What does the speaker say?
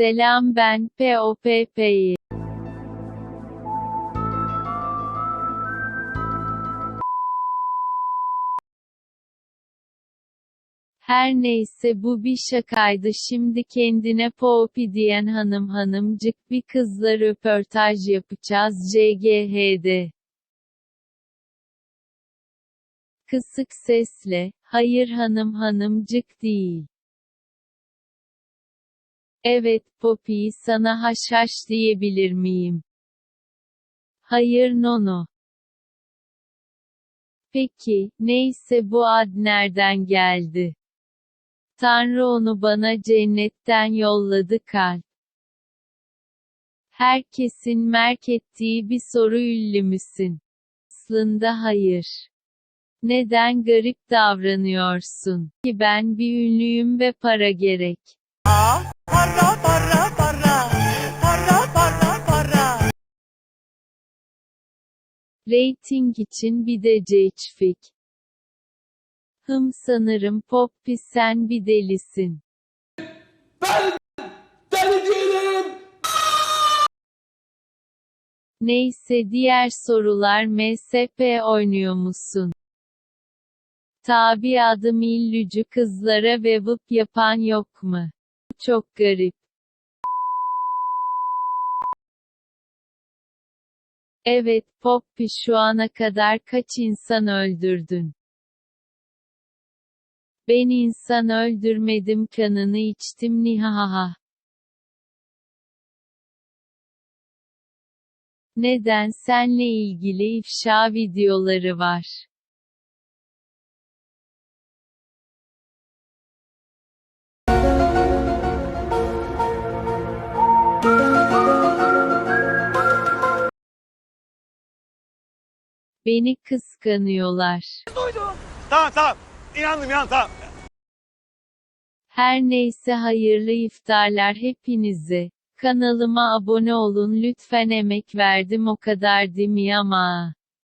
Selam ben POPP'yi. Her neyse bu bir şakaydı şimdi kendine Poppy diyen hanım hanımcık bir kızla röportaj yapacağız CGH'de. Kısık sesle, hayır hanım hanımcık değil. Evet, Poppy sana haşhaş diyebilir miyim? Hayır nono. Peki, neyse bu ad nereden geldi? Tanrı onu bana cennetten yolladı kalp. Herkesin merk ettiği bir soru ünlü müsün? Aslında hayır. Neden garip davranıyorsun? Ki ben bir ünlüyüm ve para gerek. Para, para, para. Para, para, para. Rating için bir de ceçfik. Hım sanırım Poppy sen bir delisin. Deli değilim. Neyse diğer sorular MSP oynuyor musun? Tabi adım illücü kızlara ve vıp yapan yok mu? Çok garip. Evet, Poppy şu ana kadar kaç insan öldürdün? Ben insan öldürmedim kanını içtim nihahaha. Neden senle ilgili ifşa videoları var? Beni kıskanıyorlar. Tamam tamam. İnandım inandım tamam. Her neyse hayırlı iftarlar hepinize. Kanalıma abone olun lütfen emek verdim o kadar değil mi ama.